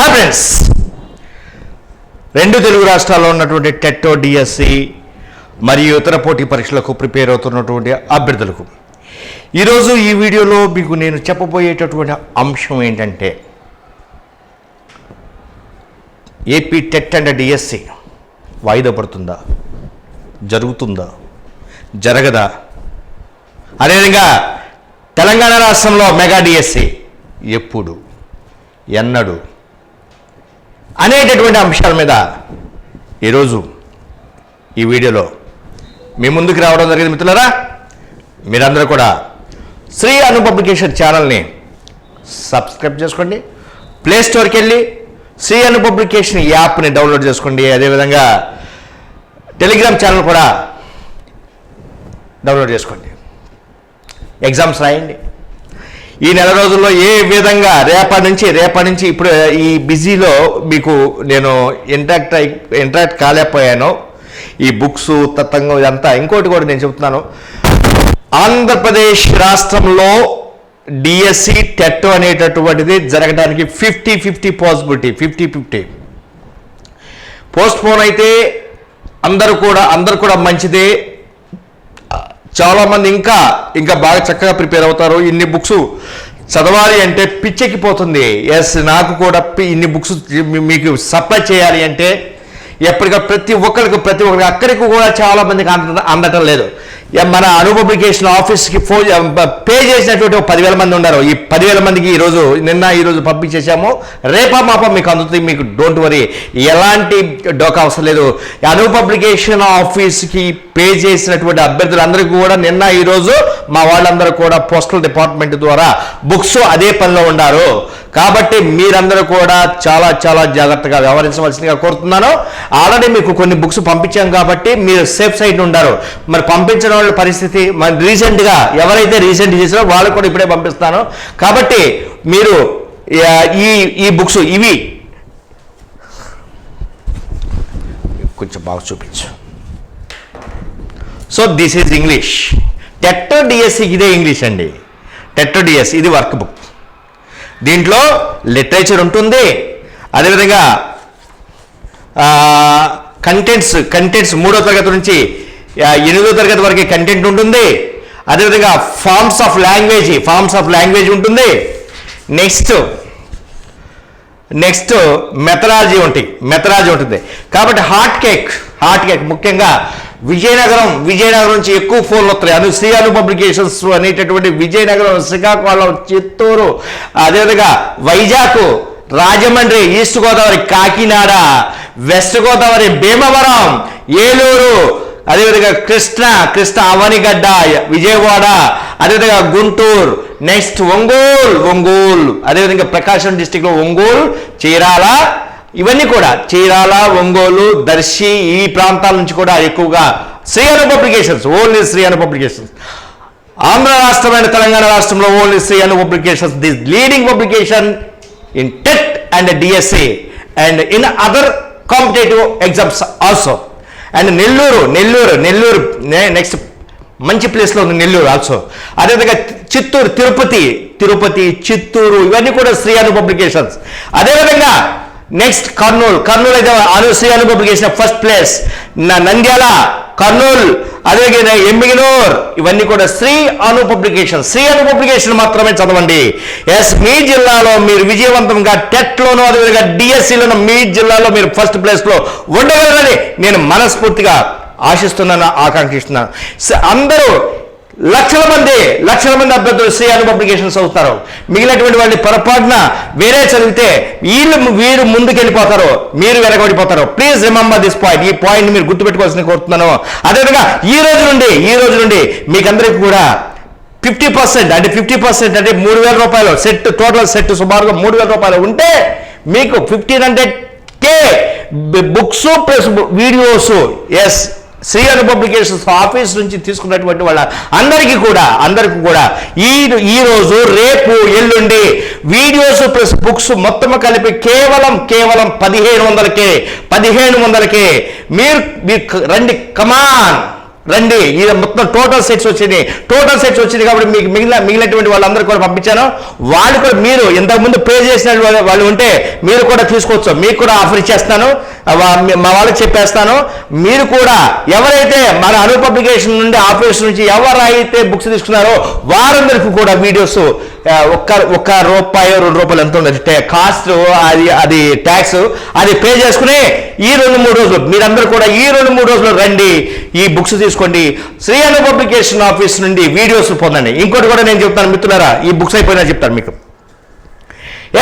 Hi friends రెండు తెలుగు రాష్ట్రాల్లో ఉన్నటువంటి టెట్టో డిఎస్సి మరియు ఇతర పోటీ పరీక్షలకు ప్రిపేర్ అవుతున్నటువంటి అభ్యర్థులకు. ఈరోజు ఈ వీడియోలో మీకు నేను చెప్పబోయేటటువంటి అంశం ఏంటంటే ఏపీ టెట్ అండ్ డిఎస్సి వాయిదా పడుతుందా? జరుగుతుందా? జరగదా? అదేవిధంగా తెలంగాణ రాష్ట్రంలో మెగా డిఎస్సి ఎప్పుడు? ఎన్నడు? అనేటటువంటి అంశాల మీద ఈరోజు ఈ వీడియోలో మీ ముందుకు రావడం జరిగింది మిత్రులరా. మీరందరూ కూడా శ్రీ అను పబ్లికేషన్ ఛానల్ని సబ్స్క్రైబ్ చేసుకోండి. ప్లే స్టోర్కి వెళ్ళి శ్రీ అను పబ్లికేషన్ యాప్ని డౌన్లోడ్ చేసుకోండి. అదేవిధంగా టెలిగ్రామ్ ఛానల్ కూడా డౌన్లోడ్ చేసుకోండి. ఎగ్జామ్స్ రాయండి. ఈ నెల రోజుల్లో ఏ విధంగా రేపటి నుంచి రేపటి నుంచి ఇప్పుడు ఈ బిజీలో మీకు నేను ఇంటరాక్ట్ అయి ఇంటరాక్ట్ కాలేకపోయాను. ఈ బుక్స్ తత్వంగం ఇదంతా ఇంకోటి కూడా నేను చెప్తున్నాను. ఆంధ్రప్రదేశ్ రాష్ట్రంలో డిఎస్సి టెట్ అనేటటువంటిది జరగడానికి fifty fifty possibility fifty fifty. Postpone అయితే అందరూ కూడా అందరు కూడా మంచిదే. చాలామంది ఇంకా ఇంకా బాగా చక్కగా ప్రిపేర్ అవుతారు. ఇన్ని బుక్స్ చదవాలి అంటే పిచ్చెక్కిపోతుంది. ఎస్ నాకు కూడా ఇన్ని బుక్స్ మీకు సప్లై చేయాలి అంటే ఎప్పటికీ ప్రతి ఒక్కరికి ప్రతి ఒక్కరికి అక్కడికి కూడా చాలా మందికి అంద అందటం లేదు. మన అనుపబ్లికేషన్ ఆఫీస్కి ఫోన్ పే చేసినటువంటి ఒక పదివేల మంది ఉన్నారు. ఈ పదివేల మందికి ఈరోజు నిన్న ఈరోజు పంపించేసాము రేపా మాప మీకు అందుతుంది మీకు డోంట్ వరీ ఎలాంటి డోకా అవసరం లేదు. అనుపబ్లికేషన్ ఆఫీస్కి పే చేసినటువంటి అభ్యర్థులందరికీ కూడా నిన్న ఈరోజు మా వాళ్ళందరూ కూడా పోస్టల్ డిపార్ట్మెంట్ ద్వారా బుక్స్ అదే పనిలో ఉన్నారు. కాబట్టి మీరందరూ కూడా చాలా చాలా జాగ్రత్తగా వ్యవహరించవలసిందిగా కోరుతున్నాను. ఆల్రెడీ మీకు కొన్ని బుక్స్ పంపించాం కాబట్టి మీరు సేఫ్ సైడ్ ఉండారు. మరి పంపించడం వాళ్ళ పరిస్థితి మరి రీసెంట్గా ఎవరైతే రీసెంట్ చేసారో వాళ్ళకు కూడా ఇప్పుడే పంపిస్తాను. కాబట్టి మీరు ఈ ఈ బుక్స్ ఇవి. కొంచెం బాగా చూపించు. సో దిస్ ఈజ్ ఇంగ్లీష్ టెట్టో డిఎస్సి ఇదే ఇంగ్లీష్ అండి. టెట్టో డిఎస్ ఇది వర్క్ బుక్ దీంట్లో లిటరేచర్ ఉంటుంది. అదేవిధంగా కంటెంట్స్ కంటెంట్స్ మూడో తరగతి నుంచి ఎనిమిదో తరగతి వరకు కంటెంట్ ఉంటుంది. అదేవిధంగా forms of language forms of language ఉంటుంది. నెక్స్ట్ నెక్స్ట్ మెథడాలజీ ఉంటుంది మెథడాలజీ ఉంటుంది. కాబట్టి హాట్ కేక్ హాట్ కేక్ ముఖ్యంగా విజయనగరం విజయనగరం నుంచి ఎక్కువ ఫోన్లు వస్తాయి అను శ్రీ పబ్లికేషన్స్ అనేటటువంటి విజయనగరం శ్రీకాకుళం చిత్తూరు అదేవిధంగా వైజాగ్ రాజమండ్రి ఈస్ట్ గోదావరి కాకినాడ వెస్ట్ గోదావరి భీమవరం ఏలూరు అదేవిధంగా కృష్ణ కృష్ణ అవనిగడ్డ విజయవాడ అదేవిధంగా గుంటూరు నెక్స్ట్ ఒంగోలు ఒంగోలు అదేవిధంగా ప్రకాశం డిస్టిక్లో ఒంగోలు చీరాల ఇవన్నీ కూడా చీరాల ఒంగోలు దర్శి ఈ ప్రాంతాల నుంచి కూడా ఎక్కువగా Sri publications only Sri publications Andhra రాష్ట్రమైన తెలంగాణ రాష్ట్రంలో only Sri publications the leading publication in TET and DSC and in other competitive exams also and Nellore Nellore Nellore next మంచి ప్లేస్లో ఉంది నెల్లూరు ఆల్సో అదేవిధంగా చిత్తూరు తిరుపతి తిరుపతి చిత్తూరు ఇవన్నీ కూడా శ్రీ అను పబ్లికేషన్స్ అదేవిధంగా నెక్స్ట్ కర్నూలు కర్నూలు అయితే Anu Sri Anu publication first place Nandyal Kurnool అదేవిధంగా ఎమ్మిగినూర్. ఇవన్నీ కూడా శ్రీ అను పబ్లికేషన్. శ్రీ అను పబ్లికేషన్ మాత్రమే చదవండి. ఎస్ మీ జిల్లాలో మీరు విజయవంతంగా టెట్లోనూ అదేవిధంగా డిఎస్సిలోనూ మీ జిల్లాలో మీరు ఫస్ట్ ప్లేస్లో ఉండగలరని నేను మనస్ఫూర్తిగా ఆశిస్తున్నాను ఆకాంక్షిస్తున్నాను. అందరూ లక్షల మంది లక్షల మంది అభ్యర్థులు శ్రీ పబ్లికేషన్స్ అవుతారు. మిగిలినటువంటి వాళ్ళని పొరపాటున వేరే చదివితే వీళ్ళు వీరు ముందుకెళ్ళిపోతారు మీరు వెనకబడిపోతారు. ప్లీజ్ రిమెంబర్ దిస్ పాయింట్ ఈ పాయింట్ మీరు గుర్తుపెట్టుకోవాల్సింది కోరుతున్నాను. అదేవిధంగా ఈ రోజు నుండి ఈ రోజు నుండి మీకందరికీ కూడా ఫిఫ్టీ పర్సెంట్ అంటే ఫిఫ్టీ పర్సెంట్ అంటే మూడు వేల రూపాయలు సెట్ టోటల్ సెట్ సుమారుగా మూడు వేల రూపాయలు ఉంటే మీకు ఫిఫ్టీన్ హండ్రెడ్ కే books plus videos yes Sri Anu publications office నుంచి తీసుకున్నటువంటి వాళ్ళ అందరికీ కూడా అందరికీ కూడా ఈ ఈరోజు రేపు ఎల్లుండి వీడియోస్ ప్లస్ బుక్స్ మొత్తం కలిపి కేవలం కేవలం పదిహేను వందలకే పదిహేను వందలకే. మీరు మీరు రండి కమాన్. రండి. ఇది మొత్తం టోటల్ సెట్స్ వచ్చినాయి టోటల్ సెట్స్ వచ్చింది కాబట్టి మీకు మిగిలిన మిగిలినటువంటి వాళ్ళందరూ కూడా పంపించాను. వాళ్ళు కూడా మీరు ఇంతకుముందు పే చేసిన వాళ్ళు- వాళ్ళు ఉంటే మీరు కూడా తీసుకోవచ్చు మీకు కూడా ఆఫర్ ఇచ్చేస్తాను మా వాళ్ళకి చెప్పేస్తాను. మీరు కూడా ఎవరైతే మన అను పబ్లికేషన్ నుండి ఆఫీస్ నుంచి ఎవరైతే బుక్స్ తీసుకున్నారో వారందరికీ కూడా వీడియోస్ ఒక్క ఒక్క రూపాయి రెండు రూపాయలు ఎంత ఉంది కాస్ట్ అది అది ట్యాక్స్ అది పే చేసుకుని ఈ రెండు మూడు రోజులు మీరందరూ కూడా ఈ రెండు మూడు రోజులు రండి. ఈ బుక్స్ తీసుకోండి. శ్రీ పబ్లికేషన్ ఆఫీస్ నుండి వీడియోస్ పొందండి. ఇంకోటి కూడా నేను చెప్తాను మిత్రులారా ఈ బుక్స్ అయిపోయినా చెప్తాను మీకు.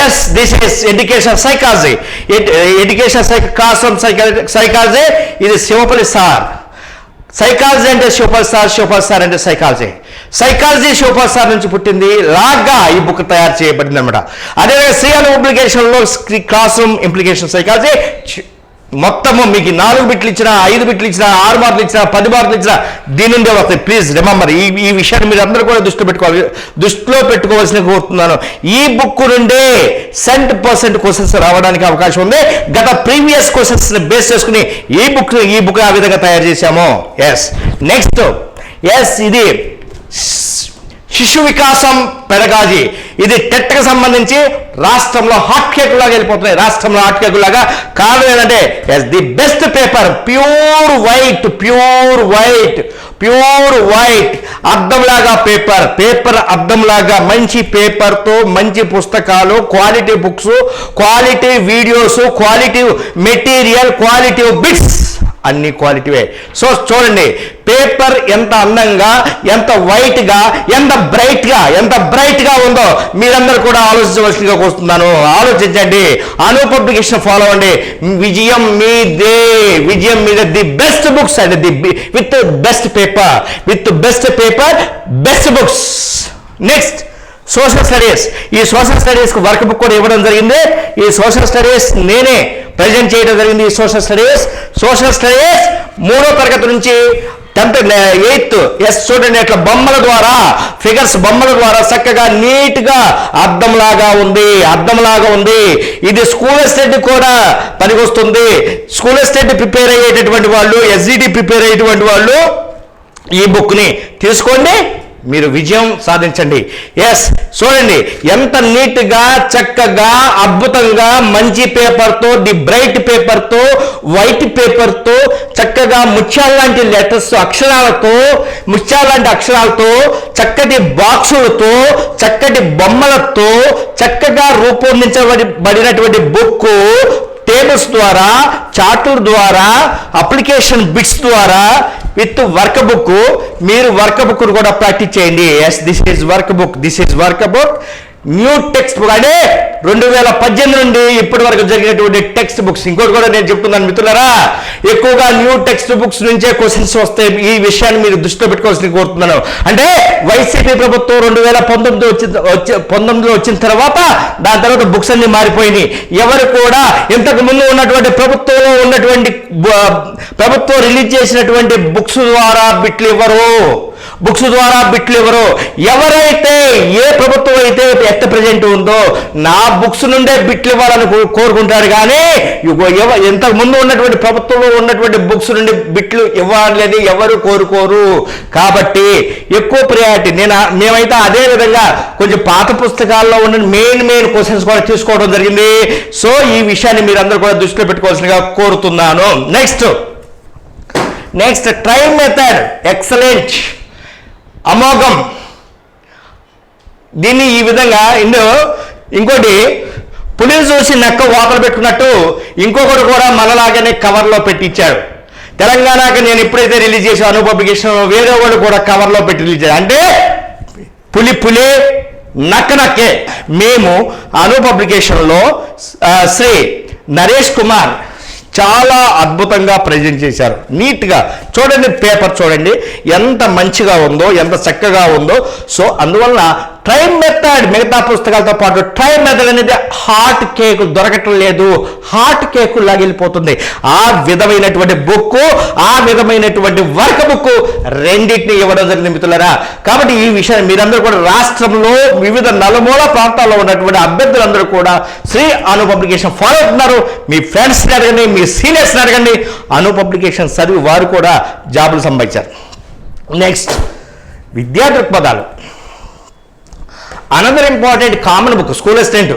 Yes this is education psychology education Kasam psychology ఇది శివపల్లి సార్ సైకాలజీ అంటే సూపర్ సార్ సూపర్ సార్ అంటే సైకాలజీ సైకాలజీ సూపర్ సార్ నుంచి పుట్టింది లాగా ఈ బుక్ తయారు చేయబడింది అనమాట అదేవిధంగా శ్రీయాల ఇంప్లికేషన్లో క్లాస్ రూమ్ ఇంప్లికేషన్ సైకాలజీ మొత్తము మీకు నాలుగు బిట్లు ఇచ్చినా ఐదు బిట్లు ఇచ్చినా ఆరు మార్కులు ఇచ్చినా పది మార్కులు ఇచ్చినా దీని నుండే వస్తాయి ప్లీజ్ రిమంబర్ ఈ ఈ విషయాన్ని మీరు అందరూ కూడా దృష్టిలో పెట్టుకోవాలి. దృష్టిలో పెట్టుకోవాల్సిన కోరుతున్నాను. ఈ బుక్ నుండే సెంట్ పర్సెంట్ క్వశ్చన్స్ రావడానికి అవకాశం ఉంది. గత ప్రీవియస్ క్వశ్చన్స్ని బేస్ చేసుకుని ఈ బుక్ ఈ బుక్ ఆ విధంగా తయారు చేశాము. ఎస్ నెక్స్ట్ ఎస్ ఇది శిశు వికాసం పెడగాజీ ఇది టెట్కి సంబంధించి రాష్ట్రంలో హాట్ కేక్ లాగా వెళ్ళిపోతున్నాయి. రాష్ట్రంలో హాట్ కేక్ లాగా కారణం ఏంటంటే yes the best paper pure white pure white pure white. అద్దంలాగా paper paper అద్దంలాగా మంచి పేపర్తో మంచి పుస్తకాలు quality books quality videos quality material quality bits అన్ని క్వాలిటీవే సో చూడండి పేపర్ ఎంత అందంగా ఎంత వైట్గా ఎంత బ్రైట్గా ఎంత బ్రైట్గా ఉందో మీరందరూ కూడా ఆలోచించవలసిందిగా కోరుతున్నాను. ఆలోచించండి. అను పబ్లికేషన్ ఫాలో అవ్వండి విజయం మీదే. విజయం మీద the best books and. The with best paper with best paper best books next social studies ఈ సోషల్ స్టడీస్కి వర్క్ బుక్ కూడా ఇవ్వడం జరిగింది. ఈ సోషల్ స్టడీస్ నేనే ప్రజెంట్ చేయడం జరిగింది ఈ సోషల్ స్టడీస్ సోషల్ స్టడీస్ మూడో తరగతి నుంచి టెన్త్ ఎయిత్ ఎస్ చూడండి ఇట్లా బొమ్మల ద్వారా ఫిగర్స్ బొమ్మల ద్వారా చక్కగా నీట్గా అర్థంలాగా అద్దంలాగా ఉంది అద్దంలాగా ఉంది. ఇది స్కూల్ ఎస్టేట్ కూడా పనికొస్తుంది. స్కూల్ ఎస్టేట్ ప్రిపేర్ అయ్యేటటువంటి వాళ్ళు ఎస్జిటి ప్రిపేర్ అయ్యేటువంటి వాళ్ళు ఈ బుక్ని తీసుకోండి. మీరు విజయం సాధించండి. ఎస్ చూడండి ఎంత నీట్గా చక్కగా అద్భుతంగా మంచి పేపర్తో ది బ్రైట్ పేపర్తో వైట్ పేపర్తో చక్కగా ముత్యాల లాంటి లెటర్స్ అక్షరాలతో ముత్యాల లాంటి అక్షరాలతో చక్కటి బాక్సులతో చక్కటి బొమ్మలతో చక్కగా రూపొందించబడినటువంటి బుక్ టేబుల్స్ ద్వారా చార్టుల ద్వారా అప్లికేషన్ బిట్స్ ద్వారా విత్ వర్క్ బుక్ మీరు వర్క్ బుక్ కూడా ప్రాక్టీస్ చేయండి. Yes this is work book this is work book new text book అంటే రెండు వేల పద్దెనిమిది నుండి ఇప్పటి వరకు జరిగినటువంటి టెక్స్ట్ బుక్స్ ఇంకోటి కూడా నేను చెప్తున్నాను మిత్రులారా. ఎక్కువగా న్యూ టెక్స్ట్ బుక్స్ నుంచే క్వశ్చన్స్ వస్తాయి. ఈ విషయాన్ని మీరు దృష్టిలో పెట్టుకోవాల్సింది కోరుతున్నాను. అంటే వైసీపీ ప్రభుత్వం రెండు వేల పంతొమ్మిది వచ్చిన వచ్చి పంతొమ్మిదిలో వచ్చిన తర్వాత దాని తర్వాత బుక్స్ అన్ని మారిపోయినాయి. ఎవరు కూడా ఇంతకు ముందు ఉన్నటువంటి ప్రభుత్వంలో ఉన్నటువంటి ప్రభుత్వం రిలీజ్ చేసినటువంటి బుక్స్ ద్వారా బిట్లు ఇవ్వరు. బుక్స్ ద్వారా బిట్లు ఇవ్వరు ఎవరైతే ఏ ప్రభుత్వం అయితే ఎత్త ప్రజెంట్ ఉందో నా బుక్స్ నుండే బిట్లు ఇవ్వాలని కోరుకుంటారు కానీ ఇంతకు ముందు ఉన్నటువంటి ప్రభుత్వంలో ఉన్నటువంటి బుక్స్ నుండి బిట్లు ఇవ్వాలని ఎవరు కోరుకోరు? కాబట్టి ఎక్కువ ప్రియారిటీ నేను మేమైతే అదే విధంగా కొంచెం పాత పుస్తకాల్లో ఉన్న మెయిన్ మెయిన్ క్వశ్చన్స్ కూడా తీసుకోవడం జరిగింది. సో ఈ విషయాన్ని మీరందరూ కూడా దృష్టిలో పెట్టుకోవాల్సిందిగా కోరుతున్నాను. Next next tri method excellent అమోఘం. దీన్ని ఈ విధంగా ఇందు ఇంకోటి పులిని చూసి నక్క వాతలు పెట్టుకున్నట్టు ఇంకొకటి కూడా మనలాగానే కవర్లో పెట్టించాడు తెలంగాణకి నేను ఎప్పుడైతే రిలీజ్ చేసాను అను పబ్లికేషన్ వేరే వాడు కూడా కవర్లో పెట్టి రిలీజ్ చేయాలి అంటే పులి పులి నక్క నక్కే. మేము అను పబ్లికేషన్లో శ్రీ నరేష్ కుమార్ చాలా అద్భుతంగా ప్రజెంట్ చేశారు. నీట్గా చూడండి పేపర్ చూడండి. ఎంత మంచిగా ఉందో ఎంత చక్కగా ఉందో. సో అందువల్ల ట్రై మెథడ్ మిగతా పుస్తకాలతో పాటు ట్రై మెథడ్ అనేది హాట్ కేక్ దొరకటం లేదు. హాట్ కేక్ లాగిలిపోతుంది ఆ విధమైనటువంటి బుక్ ఆ విధమైనటువంటి వర్క్ బుక్ రెండింటిని ఇవ్వడం జరిగింది మిత్రులరా. కాబట్టి ఈ విషయాన్ని మీరందరూ కూడా రాష్ట్రంలో వివిధ నలుమూల ప్రాంతాల్లో ఉన్నటువంటి అభ్యర్థులందరూ కూడా శ్రీ అను పబ్లికేషన్ ఫాలో అవుతున్నారు. మీ ఫ్రెండ్స్ని అడగండి మీ సీనియర్స్ని అడగండి. అను పబ్లికేషన్ చదివి వారు కూడా జాబులు సంపాదించారు. నెక్స్ట్ విద్యా దృక్పథాలు. Another important common book school assistant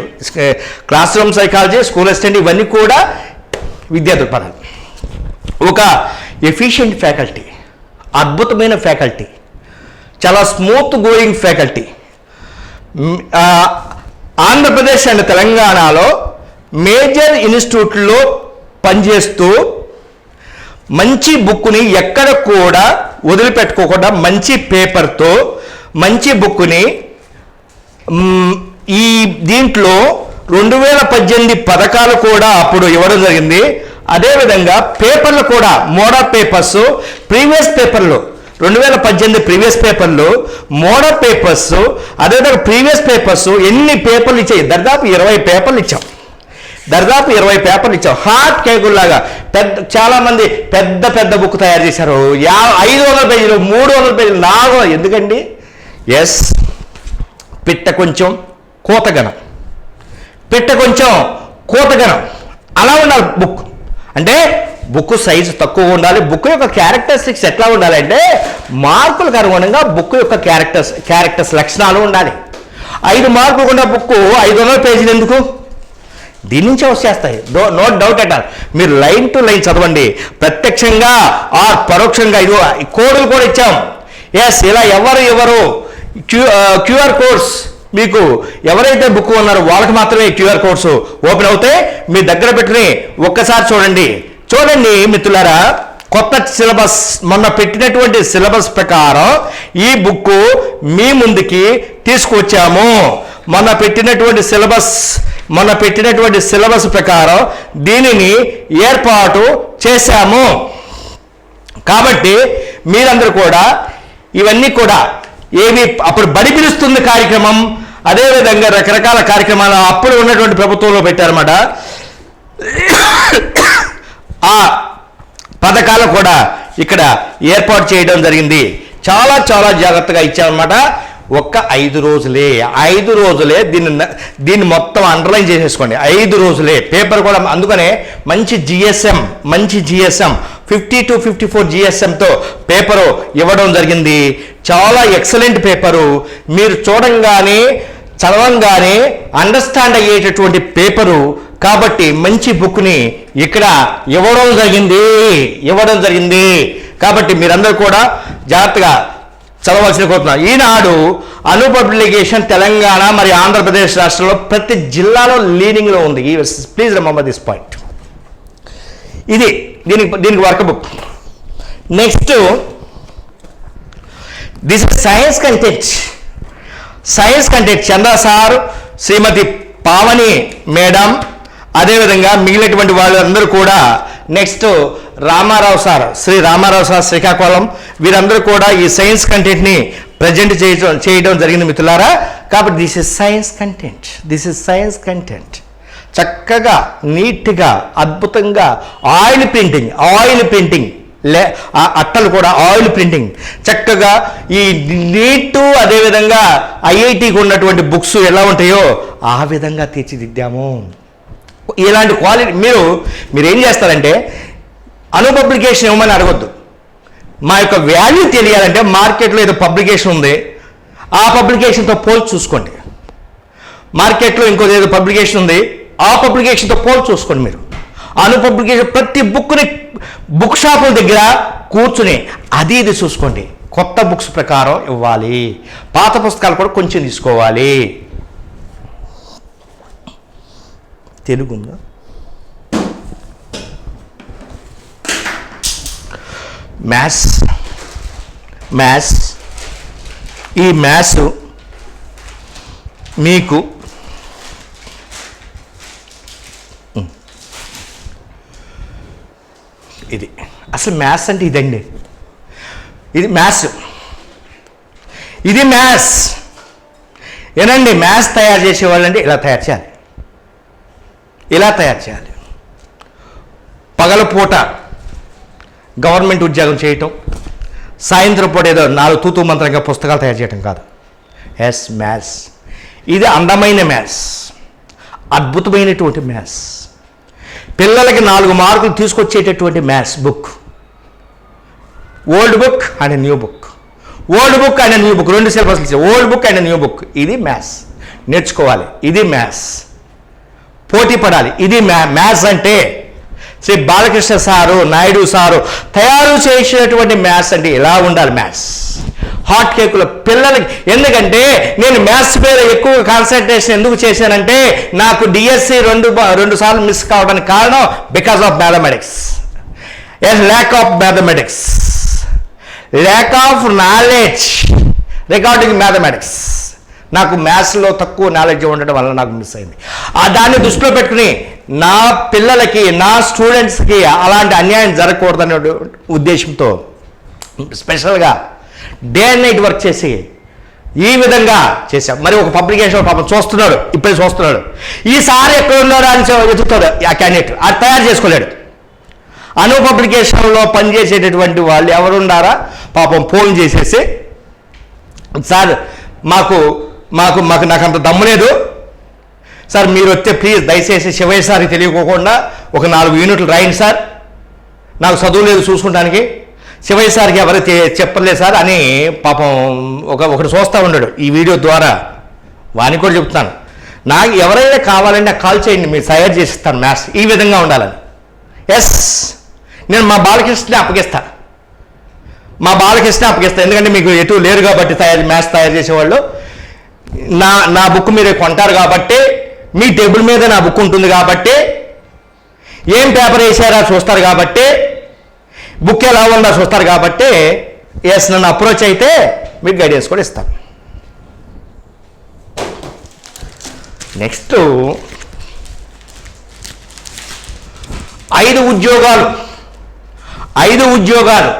class room psychology school assistant ఇవన్నీ కూడా విద్యార్థుల పదాలు ఒక ఎఫిషియెంట్ ఫ్యాకల్టీ అద్భుతమైన ఫ్యాకల్టీ చాలా smooth going faculty Andhra Pradesh and తెలంగాణలో మేజర్ ఇన్స్టిట్యూట్లో పనిచేస్తూ మంచి బుక్ని ఎక్కడ కూడా వదిలిపెట్టుకోకుండా మంచి పేపర్తో మంచి బుక్ని ఈ దీంట్లో రెండు వేల పద్దెనిమిది పథకాలు కూడా అప్పుడు ఇవ్వడం జరిగింది. అదేవిధంగా పేపర్లు కూడా మోడల్ పేపర్స్ ప్రీవియస్ పేపర్లు రెండు వేల పద్దెనిమిది ప్రీవియస్ పేపర్లు మోడల్ పేపర్స్ అదేవిధంగా ప్రీవియస్ పేపర్స్ ఎన్ని పేపర్లు ఇచ్చాయి? దాదాపు ఇరవై పేపర్లు ఇచ్చాం. దాదాపు ఇరవై పేపర్లు ఇచ్చాం. హార్ట్ కేకుల్లాగా పెద్ద చాలామంది పెద్ద పెద్ద బుక్ తయారు చేశారు. యా ఐదు వందల పేజీలు మూడు వందల పేజీలు నాలుగు ఎందుకండి? ఎస్. పిట్ట కొంచెం కోతగణం. పిట్ట కొంచెం కోతగణం. అలా ఉండాలి బుక్. అంటే బుక్ సైజు తక్కువ ఉండాలి. బుక్ యొక్క క్యారెక్టరిస్టిక్స్ ఎట్లా ఉండాలి అంటే మార్కులకు అనుగుణంగా బుక్ యొక్క క్యారెక్టర్స్ క్యారెక్టర్స్ లక్షణాలు ఉండాలి. ఐదు మార్కులు ఉన్న బుక్ ఐదు వందల పేజీలు ఎందుకు? దీని నుంచే వచ్చేస్తాయి do no doubt at all. మీరు లైన్ టు లైన్ చదవండి. ప్రత్యక్షంగా ఆర్ పరోక్షంగా ఇదిగో ఈ కూడా ఇచ్చాం. ఎస్ ఇలా ఎవరు ఎవరు క్యూ క్యూఆర్ కోడ్స్ మీకు ఎవరైతే బుక్ ఉన్నారో వాళ్ళకి మాత్రమే క్యూఆర్ కోడ్స్ ఓపెన్ అవుతాయి. మీ దగ్గర పెట్టుకుని ఒక్కసారి చూడండి. చూడండి మిత్రులారా కొత్త సిలబస్ మొన్న పెట్టినటువంటి సిలబస్ ప్రకారం ఈ బుక్ మీ ముందుకి తీసుకొచ్చాము. మొన్న పెట్టినటువంటి సిలబస్ మొన్న పెట్టినటువంటి సిలబస్ ప్రకారం దీనిని ఏర్పాటు చేశాము. కాబట్టి మీరందరూ కూడా ఇవన్నీ కూడా ఏవి అప్పుడు బడి పిలుస్తుంది కార్యక్రమం అదేవిధంగా రకరకాల కార్యక్రమాలు అప్పుడు ఉన్నటువంటి ప్రభుత్వంలో పెట్టారన్నమాట. ఆ పథకాలు కూడా ఇక్కడ ఏర్పాటు చేయడం జరిగింది. చాలా చాలా జాగ్రత్తగా ఇచ్చామన్నమాట ఒక్క ఐదు రోజులే ఐదు రోజులే దీన్ని దీన్ని మొత్తం అండర్లైన్ చేసేసుకోండి. ఐదు రోజులే. పేపర్ కూడా అందుకనే మంచి జిఎస్ఎం మంచి GSM fifty two fifty four జిఎస్ఎంతో paper ఇవ్వడం జరిగింది. చాలా ఎక్సలెంట్ పేపరు. మీరు చూడంగానే చదవంగానే అండర్స్టాండ్ అయ్యేటటువంటి పేపరు. కాబట్టి మంచి బుక్ని ఇక్కడ ఇవ్వడం జరిగింది. ఇవ్వడం జరిగింది. కాబట్టి మీరందరూ కూడా జాగ్రత్తగా చదవాల్సిన కోరుతున్నాను ఈనాడు అను పబ్లికేషన్ తెలంగాణ మరియు ఆంధ్రప్రదేశ్ రాష్ట్రంలో ప్రతి జిల్లాలో లీనింగ్లో ఉంది. ప్లీజ్ రిమంబర్ దిస్ పాయింట్ ఇది దీనికి దీనికి work book next this is science content science content Chandra sir Srimathi Pavani madam అదేవిధంగా మిగిలినటువంటి వాళ్ళందరూ కూడా next Ramarao sir Sri Ramarao sir Srikakulam వీరందరూ కూడా ఈ సైన్స్ కంటెంట్ని ప్రజెంట్ చేయడం చేయడం జరిగింది మిత్రులారా. కాబట్టి this is science content this is science content చక్కగా నీట్గా అద్భుతంగా ఆయిల్ ప్రింటింగ్ ఆయిల్ ప్రింటింగ్ లే ఆ అట్టలు కూడా ఆయిల్ ప్రింటింగ్. చక్కగా ఈ నీటు అదేవిధంగా ఐఐటికి ఉన్నటువంటి బుక్స్ ఎలా ఉంటాయో ఆ విధంగా తీర్చిదిద్దాము. ఇలాంటి క్వాలిటీ మీరు మీరు ఏం చేస్తారంటే అనుపబ్లికేషన్ ఇవ్వమని అడగొద్దు. మా యొక్క వాల్యూ తెలియాలంటే మార్కెట్లో ఏదో పబ్లికేషన్ ఉంది ఆ పబ్లికేషన్తో పోల్చి చూసుకోండి. మార్కెట్లో ఇంకో ఏదో పబ్లికేషన్ ఉంది ఆ పబ్లికేషన్తో పోల్ చూసుకోండి మీరు. అను పబ్లికేషన్ ప్రతి బుక్ని బుక్ షాపుల దగ్గర కూర్చుని అది ఇది చూసుకోండి. కొత్త బుక్స్ ప్రకారం ఇవ్వాలి. పాత పుస్తకాలు కూడా కొంచెం తీసుకోవాలి. తెలుగు ఉందా మ్యాథ్స్ మ్యాథ్స్. ఈ మ్యాథ్స్ మీకు ఇది. అసలు మ్యాథ్స్ అంటే ఇదండి. ఇది మ్యాథ్స్ ఇది మ్యాథ్స్ ఏనండి మ్యాథ్స్ తయారు చేసేవాళ్ళంటే ఇలా తయారు చేయాలి. ఇలా తయారు చేయాలి. పగలపూట గవర్నమెంట్ ఉద్యోగం చేయటం సాయంత్రం పూట ఏదో నాలుగు తూతూ మంత్రంగా పుస్తకాలు తయారు చేయటం కాదు. ఎస్ మ్యాథ్స్ ఇది అందమైన మ్యాథ్స్ అద్భుతమైనటువంటి మ్యాథ్స్ పిల్లలకి నాలుగు మార్కులు తీసుకొచ్చేటటువంటి maths book. Old book and new book. Old book and new book రెండు సిలబస్లు old book and new book ఇది మ్యాథ్స్. నేర్చుకోవాలి ఇది మ్యాథ్స్. పోటీ పడాలి ఇది మ్యా మ్యాథ్స్ అంటే శ్రీ బాలకృష్ణ సారు నాయుడు సారు తయారు చేసినటువంటి మ్యాథ్స్ అంటే ఇలా ఉండాలి మ్యాథ్స్? హాట్ కేకుల పిల్లలకి ఎందుకంటే నేను మ్యాథ్స్ మీద ఎక్కువ కాన్సన్ట్రేషన్ ఎందుకు చేశానంటే నాకు డిఎస్సి రెండు రెండు సార్లు మిస్ కావడానికి కారణం because of mathematics yes lack of mathematics lack of knowledge regarding mathematics నాకు మ్యాథ్స్లో తక్కువ నాలెడ్జ్ ఉండడం వల్ల నాకు మిస్ అయింది. ఆ దాన్ని దృష్టిలో పెట్టుకుని నా పిల్లలకి నా స్టూడెంట్స్కి అలాంటి అన్యాయం జరగకూడదనే ఉద్దేశంతో స్పెషల్గా డే అండ్ నైట్ వర్క్ చేసి ఈ విధంగా చేశాం. మరి ఒక పబ్లికేషన్ పాపం చూస్తున్నాడు ఇప్పుడే చూస్తున్నాడు. ఈసారి ఎక్కడ ఉన్నాడు అని వెతుకుతాడు ఆ క్యాండిడేట్. అది తయారు చేసుకోలేడు. అను పబ్లికేషన్లో పనిచేసేటటువంటి వాళ్ళు ఎవరున్నారా? పాపం ఫోన్ చేసేసి సార్ మాకు మాకు మాకు నాకు అంత దమ్ము లేదు. సార్ మీరు వస్తే ప్లీజ్ దయచేసి శివయ్య సార్కి తెలియకోకుండా ఒక నాలుగు యూనిట్లు రాయండి సార్. నాకు చదువు లేదు చూసుకుంటానికి. శివయ్య సార్కి ఎవరు చెప్పలేదు సార్ అని పాపం ఒక ఒకటి చూస్తూ ఉన్నాడు ఈ వీడియో ద్వారా. వానికి కూడా చెప్తున్నాను. నాకు ఎవరైనా కావాలంటే కాల్ చేయండి మీరు తయారు చేసిస్తాను మ్యాథ్స్ ఈ విధంగా ఉండాలని. ఎస్ నేను మా బాలకృష్ణని అప్పగిస్తా. మా బాలకృష్ణ అప్పగిస్తా. ఎందుకంటే మీకు ఎటు లేరు కాబట్టి తయారు మ్యాథ్స్ తయారు చేసేవాళ్ళు. నా నా బుక్ మీరు కొంటారు కాబట్టి మీ టేబుల్ మీద నా బుక్ ఉంటుంది కాబట్టి ఏం పేపర్ వేసారా చూస్తారు కాబట్టి బుక్ ఎలా ఉందా చూస్తారు కాబట్టి ఎస్ నన్ను అప్రోచ్ అయితే మీకు గైడెన్స్ కూడా ఇస్తాను. నెక్స్ట్ ఐదు ఉద్యోగాలు ఐదు ఉద్యోగాలు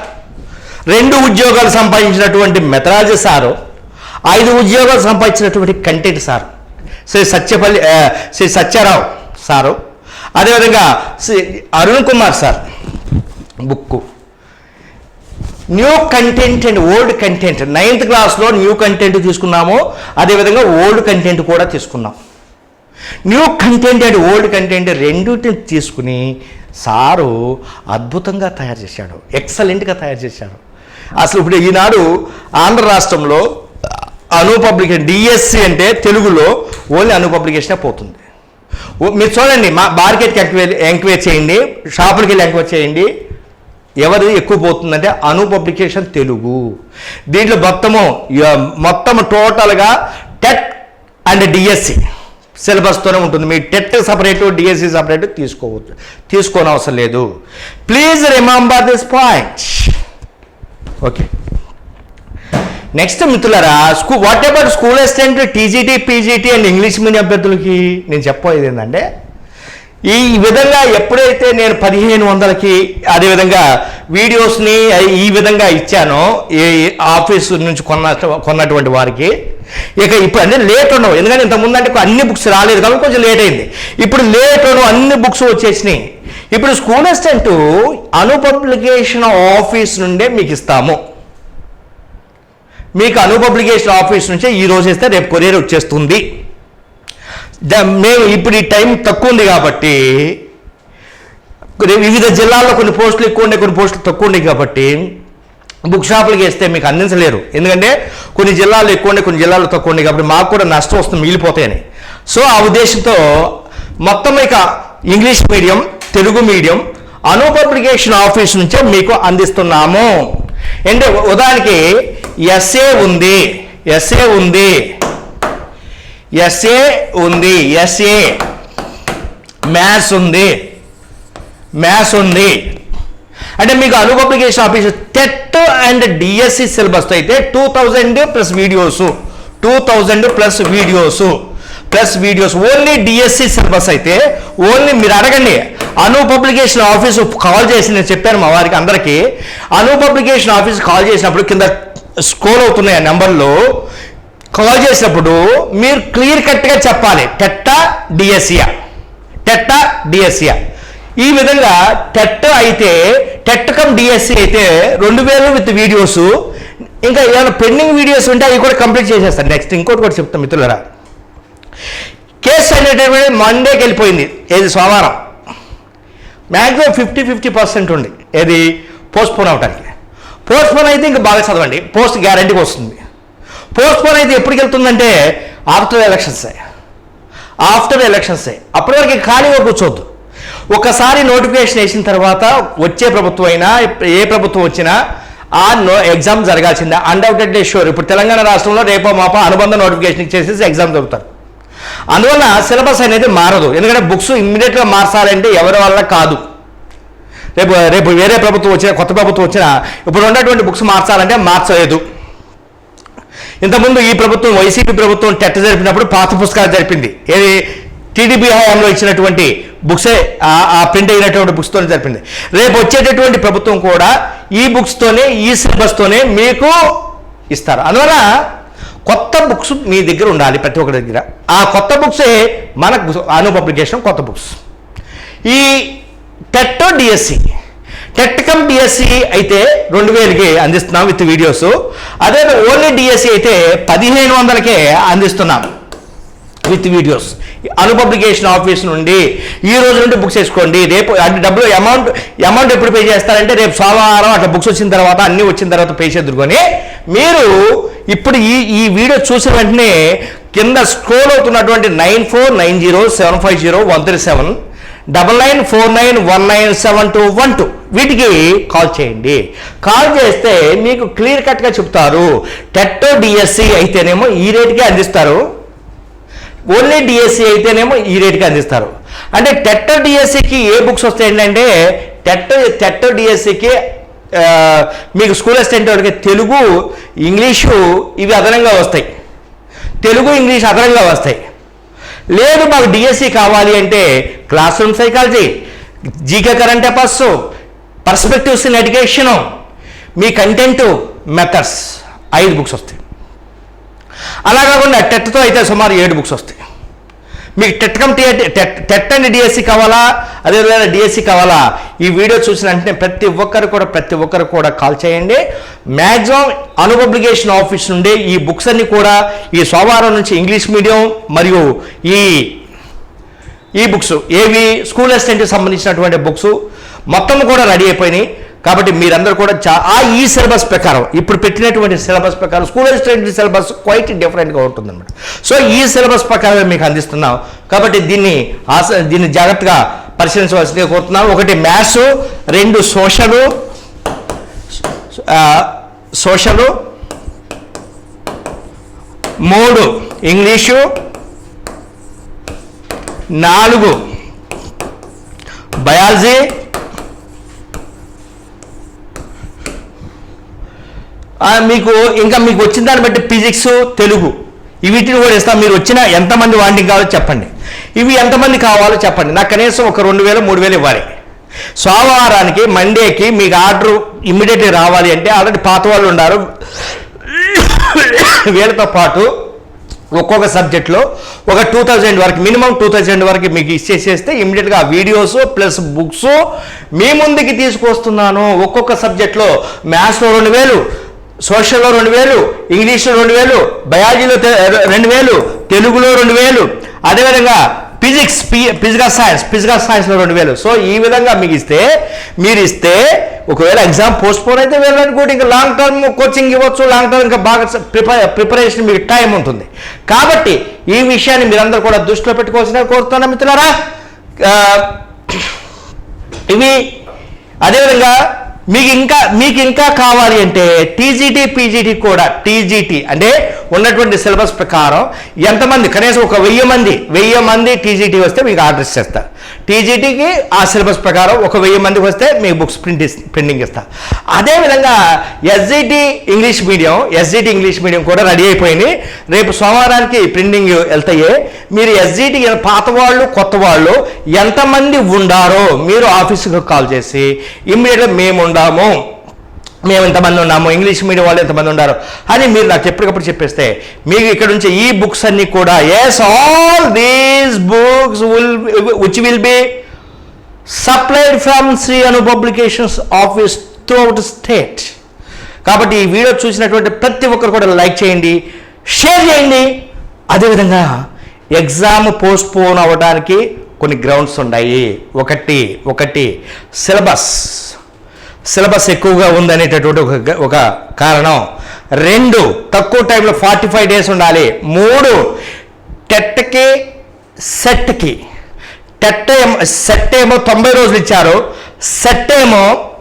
రెండు ఉద్యోగాలు సంపాదించినటువంటి మెథరాజు సారు ఐదు ఉద్యోగాలు సంపాదించినటువంటి content sir. Shri Satyapalli Shri Satyarao sir. అదేవిధంగా Shri Arun Kumar sir book new content and old content. Ninth క్లాస్లో న్యూ కంటెంట్ తీసుకున్నాము. అదేవిధంగా ఓల్డ్ కంటెంట్ కూడా తీసుకున్నాం. New content and old content రెండింటిని తీసుకుని సారు అద్భుతంగా తయారు చేశాడు. ఎక్సలెంట్గా తయారు చేశాడు. అసలు ఇప్పుడు ఈనాడు ఆంధ్ర రాష్ట్రంలో అను పబ్లికేషన్ డిఎస్సి అంటే తెలుగులో ఓన్లీ అను పబ్లికేషనే పోతుంది. మీరు చూడండి మా మార్కెట్కి ఎంక్వైరీ ఎంక్వైరీ చేయండి షాపులకి వెళ్ళి ఎంక్వైరీ చేయండి. ఎవరు ఎక్కువ పోతుందంటే అను పబ్లికేషన్ తెలుగు. దీంట్లో మొత్తము మొత్తం టోటల్గా టెట్ అండ్ డిఎస్సి సిలబస్తోనే ఉంటుంది. మీ టెట్ సపరేటు డిఎస్సి సపరేట్ తీసుకోవచ్చు తీసుకోనవసరం లేదు. Please remember this point okay next మిత్రులరా స్కూ what about school assistant TGT PGT and English medium అభ్యర్థులకి నేను చెప్పేది ఏంటంటే ఈ విధంగా ఎప్పుడైతే నేను పదిహేను వందలకి అదేవిధంగా వీడియోస్ని ఈ విధంగా ఇచ్చానో ఈ ఆఫీస్ నుంచి కొన్న కొన్నటువంటి వారికి ఇక ఇప్పుడు అంటే లేట్ ఉండవు. ఎందుకంటే ఇంతకుముందు అంటే అన్ని బుక్స్ రాలేదు కాబట్టి కొంచెం లేట్ అయింది. ఇప్పుడు లేట్ ఉండవు అన్ని బుక్స్ వచ్చేసినాయి. ఇప్పుడు school assistant Anu publication office నుండే మీకు ఇస్తాము. మీకు అనుపబ్లికేషన్ ఆఫీస్ నుంచే ఈ రోజు ఇస్తే రేపు కొరియర్ వచ్చేస్తుంది. ద- మేము ఇప్పుడు ఈ టైం తక్కువ ఉంది కాబట్టి వివిధ జిల్లాల్లో కొన్ని పోస్టులు ఎక్కువ ఉండే కొన్ని పోస్టులు తక్కువ ఉన్నాయి కాబట్టి బుక్ షాపులకి వేస్తే మీకు అందించలేరు. ఎందుకంటే కొన్ని జిల్లాలు ఎక్కువ ఉండే కొన్ని జిల్లాలు తక్కువ ఉండే కాబట్టి మాకు కూడా నష్టం వస్తుంది మిగిలిపోతాయని. సో ఆ ఉద్దేశంతో మొత్తం ఇక English medium Telugu medium Anu publication office నుంచే మీకు అందిస్తున్నాము. అంటే ఉదాహరణకి ఎస్ఏ ఉంది ఎస్ఏ ఉంది ఎస్ఏ ఉంది ఎస్ఏ మ్యాథ్స్ ఉంది మ్యాథ్స్ ఉంది. అంటే మీకు Anu publication office TET and DSC syllabus అయితే two thousand plus videos two thousand plus videos. Plus videos only DSC syllabus అయితే ఓన్లీ మీరు అడగండి. అను పబ్లికేషన్ ఆఫీస్ కాల్ చేసి నేను చెప్పాను మా వారికి అందరికీ. అను పబ్లికేషన్ ఆఫీస్ కాల్ చేసినప్పుడు కింద స్కోల్ అవుతున్నాయి ఆ నెంబర్లో కాల్ చేసినప్పుడు మీరు క్లియర్ కట్గా చెప్పాలి. టెట్టా డిఎస్సియా టెట్టా డిఎస్సియా ఈ విధంగా టెట్ అయితే టెట్ కమ్ డిఎస్సి అయితే రెండు వేలు విత్ వీడియోస్ ఇంకా ఏమైనా పెండింగ్ వీడియోస్ ఉంటే అవి కూడా కంప్లీట్ చేసేస్తాను. నెక్స్ట్ ఇంకోటి కూడా చెప్తాను మిత్రులరా. కేసు అనేటటువంటి మండేకి వెళ్ళిపోయింది. ఏది సోమవారం? మ్యాక్సిమం ఫిఫ్టీ ఫిఫ్టీ పర్సెంట్ ఉంది ఏది? పోస్ట్పోన్ అవడానికి పోస్ట్పోన్ అయితే ఇంకా బాగా చదవండి. పోస్ట్ గ్యారంటీకి వస్తుంది. పోస్ట్పోన్ అయితే ఎప్పటికి వెళ్తుందంటే ఆఫ్టర్ ఎలక్షన్సే ఆఫ్టర్ ఎలక్షన్సే అప్పటి వరకు ఖాళీగా కూర్చోవద్దు. ఒకసారి నోటిఫికేషన్ వేసిన తర్వాత వచ్చే ప్రభుత్వం అయినా ఏ ప్రభుత్వం వచ్చినా ఆ నో ఎగ్జామ్ జరగాల్సిందే. అన్డౌటెడ్లీ షూర్ ఇప్పుడు తెలంగాణ రాష్ట్రంలో రేపో మాపో అనుబంధ నోటిఫికేషన్ చేసేసి ఎగ్జామ్ జరుగుతారు. అందువల్ల సిలబస్ అనేది మారదు. ఎందుకంటే బుక్స్ ఇమ్మీడియట్గా మార్చాలంటే ఎవరి వల్ల కాదు. రేపు రేపు వేరే ప్రభుత్వం వచ్చినా కొత్త ప్రభుత్వం వచ్చినా ఇప్పుడు ఉన్నటువంటి బుక్స్ మార్చాలంటే మార్చలేదు. ఇంతకుముందు ఈ ప్రభుత్వం వైసీపీ ప్రభుత్వం టెట్ జరిపినప్పుడు పాత పుస్తకాలు జరిపింది. ఏది? టీడీపీ హయాంలో ఇచ్చినటువంటి బుక్సే ఆ- ప్రింట్ అయినటువంటి బుక్స్తోనే జరిపింది. రేపు వచ్చేటటువంటి ప్రభుత్వం కూడా ఈ బుక్స్తోనే ఈ సిలబస్తోనే మీకు ఇస్తారు. అందువల్ల కొత్త బుక్స్ మీ దగ్గర ఉండాలి ప్రతి ఒక్కరి దగ్గర. ఆ కొత్త బుక్సే మనకు అను పబ్లికేషన్ కొత్త బుక్స్. ఈ TET DSC TET come DSC అయితే రెండు వేలకి అందిస్తున్నాం విత్ వీడియోస్. అదే ఓన్లీ డిఎస్సి అయితే పదిహేను వందలకే అందిస్తున్నాం. With videos. Anu publication office నుండి ఈ రోజు నుండి బుక్స్ వేసుకోండి. రేపు అంటే డబ్బులు అమౌంట్ అమౌంట్ ఎప్పుడు పే చేస్తారంటే రేపు సోమవారం అట్లా బుక్స్ వచ్చిన తర్వాత అన్నీ వచ్చిన తర్వాత పే చేద్దురుకొని మీరు ఇప్పుడు ఈ ఈ వీడియో చూసిన వెంటనే కింద స్క్రోల్ అవుతున్నటువంటి nine four nine zero seven five zero one three seven double nine four nine one nine seven two one two వీటికి కాల్ చేయండి. కాల్ చేస్తే మీకు క్లియర్ కట్గా చెప్తారు. టెట్టో డిఎస్సి అయితేనేమో ఈ రేటుకే అందిస్తారు. ఓన్లీ డిఎస్సి అయితేనేమో ఈ రేట్కి అందిస్తారు. అంటే టెట్టో డిఎస్సికి ఏ బుక్స్ వస్తాయి ఏంటంటే టెట్టో టెట్టో డిఎస్సికి మీకు స్కూల్ అసిస్టెంట్ వాడికి తెలుగు ఇంగ్లీషు ఇవి అదనంగా వస్తాయి. తెలుగు ఇంగ్లీష్ అదనంగా వస్తాయి. లేదు మాకు డిఎస్సి కావాలి అంటే class room psychology GK current affairs perspectives in education me content methods ఐదు బుక్స్ వస్తాయి. అలా కాకుండా టెట్తో అయితే సుమారు ఏడు బుక్స్ వస్తాయి. మీకు TET come T TET TET and DSC కావాలా? అదేవిధంగా డిఎస్సి కావాలా? ఈ వీడియో చూసిన వెంటనే ప్రతి ఒక్కరు కూడా ప్రతి ఒక్కరు కూడా కాల్ చేయండి. మ్యాక్సిమం అను పబ్లికేషన్ ఆఫీస్ నుండి ఈ బుక్స్ అన్ని కూడా ఈ సోమవారం నుంచి ఇంగ్లీష్ మీడియం మరియు ఈ ఈ బుక్స్ ఏవి? స్కూల్ అసిస్టెంట్కి సంబంధించినటువంటి బుక్స్ మొత్తం కూడా రెడీ అయిపోయినాయి. కాబట్టి మీరందరూ కూడా చా ఆ ఈ సిలబస్ ప్రకారం ఇప్పుడు పెట్టినటువంటి సిలబస్ ప్రకారం స్కూల్ అసిస్టెంట్ సిలబస్ క్వైట్ డిఫరెంట్గా ఉంటుందన్నమాట. సో ఈ సిలబస్ ప్రకారం మీకు అందిస్తున్నాం. కాబట్టి దీన్ని ఆస దీన్ని జాగ్రత్తగా పరిశీలించవలసిందిగా కోరుతున్నాం ఒకటి మ్యాథ్స్ రెండు సోషలు సోషలు మూడు ఇంగ్లీషు నాలుగు బయాలజీ ఆ, మీకు ఇంకా మీకు వచ్చిన దాన్ని బట్టి ఫిజిక్స్ తెలుగు వీటిని కూడా ఇస్తాం. మీరు వచ్చిన ఎంతమంది వాంటింగ్ కావాలో చెప్పండి. ఇవి ఎంతమంది కావాలో చెప్పండి. నాకు కనీసం ఒక రెండు వేలు మూడు వేలు ఇవ్వాలి. సోమవారానికి మండేకి మీకు ఆర్డర్ ఇమ్మీడియట్లీ రావాలి అంటే ఆల్రెడీ పాత వాళ్ళు ఉన్నారు. వీళ్ళతో పాటు ఒక్కొక్క సబ్జెక్ట్లో ఒక టూ థౌజండ్ వరకు మినిమం టూ థౌజండ్ వరకు మీకు ఇచ్చేసేస్తే ఇమ్మీడియట్గా ఆ వీడియోస్ ప్లస్ బుక్స్ మీ ముందుకి తీసుకొస్తున్నాను. ఒక్కొక్క సబ్జెక్ట్లో మ్యాథ్స్లో రెండు వేలు సోషల్లో రెండు వేలు ఇంగ్లీష్లో రెండు వేలు బయాలజీలో రెండు వేలు తెలుగులో రెండు వేలు. అదేవిధంగా ఫిజిక్స్ ఫిజికల్ సైన్స్ ఫిజికల్ సైన్స్లో రెండు వేలు. సో ఈ విధంగా మీకు ఇస్తే మీరు ఇస్తే ఒకవేళ ఎగ్జామ్ పోస్ట్ పోన్ అయితే వెళ్ళాలనుకోండి ఇంకా లాంగ్ టర్మ్ కోచింగ్ ఇవ్వచ్చు లాంగ్ టర్మ్ ఇంకా బాగా ప్రిపేర్ ప్రిపరేషన్ మీకు టైం ఉంటుంది. కాబట్టి ఈ విషయాన్ని మీరందరూ కూడా దృష్టిలో పెట్టుకోవాల్సిన కోరుతున్నా మిత్రులారా. ఇవి అదేవిధంగా మీకు ఇంకా మీకు ఇంకా కావాలి అంటే టీజీటీ పీజీటీ కూడా టీజీటీ అంటే ఉన్నటువంటి సిలబస్ ప్రకారం ఎంతమంది కనీసం ఒక వెయ్యి మంది వెయ్యి మంది టీజీటీ వస్తే మీకు ఆర్డర్ ఇచ్చేస్తారు టీజీటీకి ఆ సిలబస్ ప్రకారం ఒక వెయ్యి మందికి వస్తే మీకు బుక్స్ ప్రింట్ ప్రింటింగ్ ఇస్తా. అదేవిధంగా SGT English medium SGT English medium కూడా రెడీ అయిపోయింది. రేపు సోమవారానికి ప్రింటింగ్ వెళ్తాయి. మీరు ఎస్జిటి పాత వాళ్ళు కొత్త వాళ్ళు ఎంతమంది ఉండారో మీరు ఆఫీసుకు కాల్ చేసి ఇమ్మీడియట్గా మేము ఉండాము మేము ఎంతమంది ఉన్నాము ఇంగ్లీష్ మీడియం వాళ్ళు ఎంతమంది ఉన్నారు అని మీరు నాకు ఎప్పటికప్పుడు చెప్పేస్తే మీకు ఇక్కడ నుంచి ఈ బుక్స్ అన్ని కూడా yes all these books will which will be supplied from Shri Anu publications office throughout state కాబట్టి ఈ వీడియో చూసినటువంటి ప్రతి ఒక్కరు కూడా లైక్ చేయండి షేర్ చేయండి. అదేవిధంగా ఎగ్జామ్ పోస్ట్ పోన్ అవ్వడానికి కొన్ని గ్రౌండ్స్ ఉన్నాయి. ఒకటి ఒకటి సిలబస్. సిలబస్ ఎక్కువగా ఉందనేటటువంటి ఒక ఒక కారణం. రెండు తక్కువ టైంలో ఫార్టీ ఫైవ్ డేస్ ఉండాలి. మూడు టెట్కి సెట్కి. టెట్ ఏమో సెట్ ఏమో తొంభై రోజులు ఇచ్చారు. సెట్ ఏమో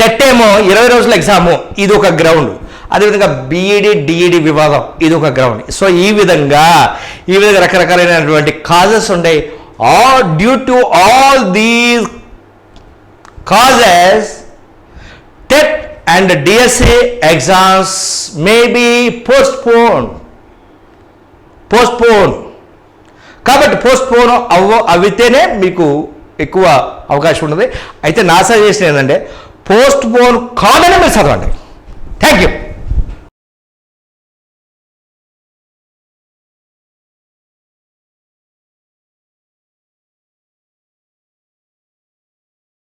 టెట్ ఏమో ఇరవై రోజుల ఎగ్జాము. ఇది ఒక గ్రౌండ్. అదేవిధంగా బీఈడి డిఈడి విభాగం. ఇది ఒక గ్రౌండ్. సో ఈ విధంగా ఈ విధంగా రకరకాలైనటువంటి కాజెస్ ఉన్నాయి all due to all these causes TET and DSA exams may be postponed. Postpone కాబట్టి పోస్ట్పోన్ అవ్వ అవితేనే మీకు ఎక్కువ అవకాశం ఉంటుంది అయితే నా సజెషన్ ఏంటంటే పోస్ట్ పోన్ కాదని మీరు చదవండి. Thank you